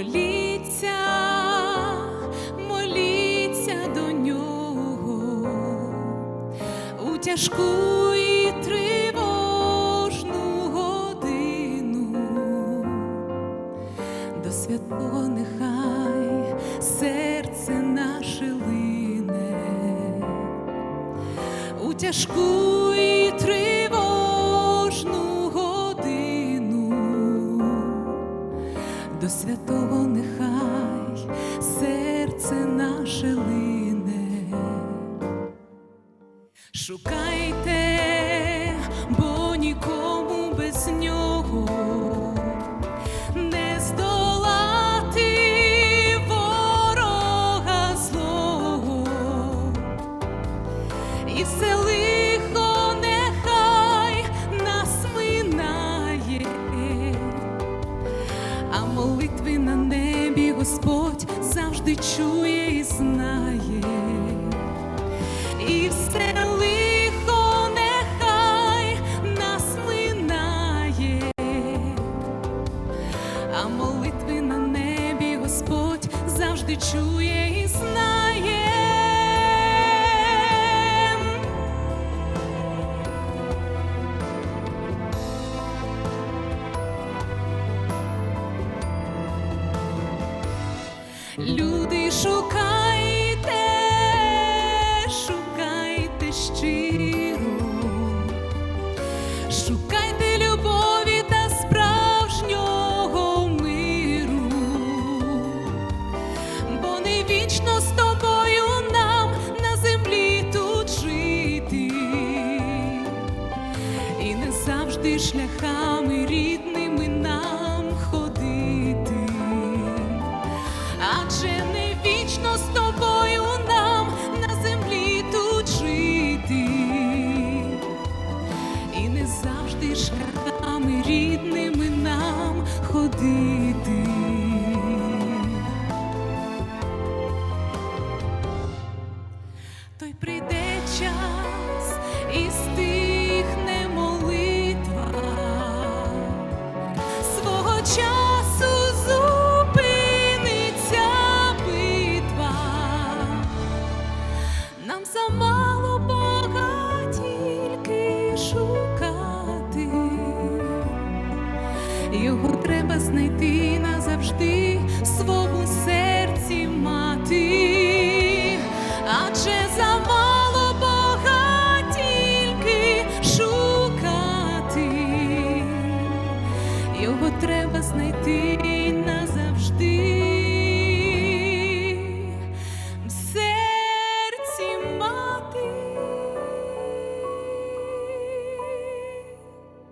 моліться, моліться до нього. У тяжку і тривожну годину, до святого нехай серце наше лине. У тяжку і тривожну Шукайте, бо нікому без нього не здолати ворога злого, і все лихо нехай нас минає, а молитви на небі Господь завжди чує і знає. Завжди чує і знає. Люди, шукайте, завжди шляхами рідними нам ходити адже не вічно з тобою нам на землі тут жити, і не завжди шляхами рідними нам ходити. знайти назавжди в своєму серці мати, адже замало Бога тільки шукати, його треба знайти назавжди.